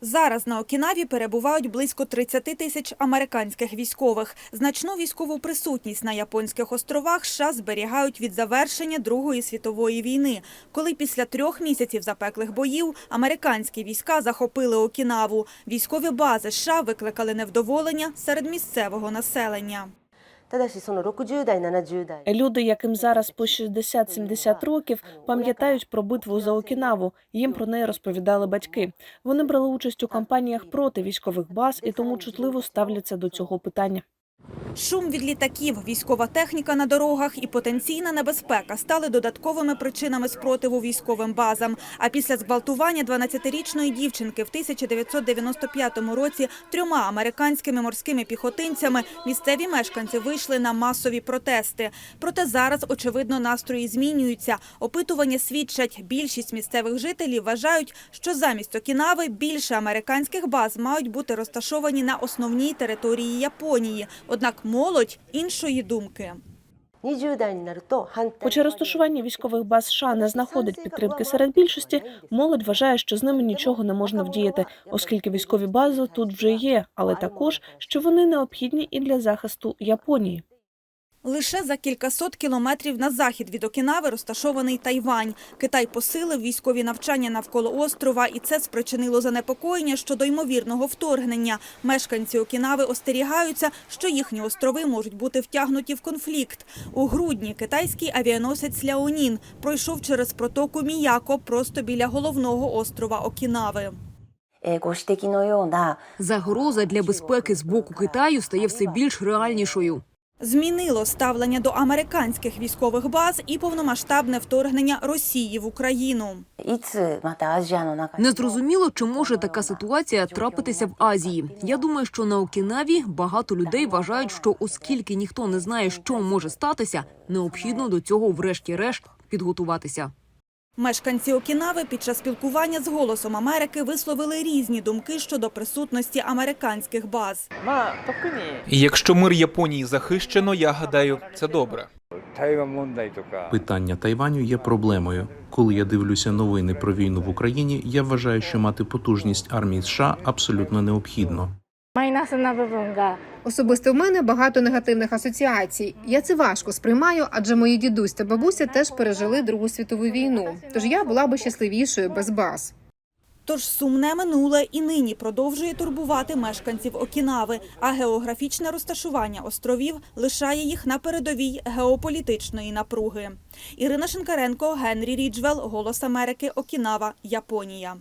Зараз на Окінаві перебувають близько 30 тисяч американських військових. Значну військову присутність на японських островах США зберігають від завершення Другої світової війни, коли після трьох місяців запеклих боїв американські війська захопили Окінаву. Військові бази США викликали невдоволення серед місцевого населення. Е, люди, яким зараз по 60-70 років, пам'ятають про битву за Окінаву. Їм про неї розповідали батьки. Вони брали участь у кампаніях проти військових баз і тому чутливо ставляться до цього питання. Шум від літаків, військова техніка на дорогах і потенційна небезпека стали додатковими причинами спротиву військовим базам. А після зґвалтування 12-річної дівчинки в 1995 році трьома американськими морськими піхотинцями місцеві мешканці вийшли на масові протести. Проте зараз, очевидно, настрої змінюються. Опитування свідчать, більшість місцевих жителів вважають, що замість Окінави більше американських баз мають бути розташовані на основній території Японії. Однак молодь іншої думки. Хоча розташування військових баз США не знаходить підтримки серед більшості, молодь вважає, що з ними нічого не можна вдіяти, оскільки військові бази тут вже є, але також що вони необхідні і для захисту Японії. Лише за кількасот кілометрів на захід від Окінави розташований Тайвань. Китай посилив військові навчання навколо острова, і це спричинило занепокоєння щодо ймовірного вторгнення. Мешканці Окінави остерігаються, що їхні острови можуть бути втягнуті в конфлікт. У грудні китайський авіаносець Ляонін пройшов через протоку Міяко просто біля головного острова Окінави. Загроза для безпеки з боку Китаю стає все більш реальнішою. Змінило ставлення до американських військових баз і повномасштабне вторгнення Росії в Україну. Незрозуміло, чи може така ситуація трапитися в Азії. Я думаю, що на Окінаві багато людей вважають, що оскільки ніхто не знає, що може статися, необхідно до цього, врешті-решт, підготуватися. Мешканці Окінави під час спілкування з Голосом Америки висловили різні думки щодо присутності американських баз. Якщо мир Японії захищено, я гадаю, це добре. Питання Тайваню є проблемою. Коли я дивлюся новини про війну в Україні, я вважаю, що мати потужність армії США абсолютно необхідно. マイナスな部分が Особисто в мене багато негативних асоціацій. Я це важко сприймаю, адже мої дідусь та бабуся теж пережили Другу світову війну. Тож я була би щасливішою без баз. Тож сумне минуле і нині продовжує турбувати мешканців Окінави, а географічне розташування островів лишає їх на передовій геополітичної напруги. Ірина Шинкаренко, Генрі Ріджвел, «Голос Америки», Окінава, Японія.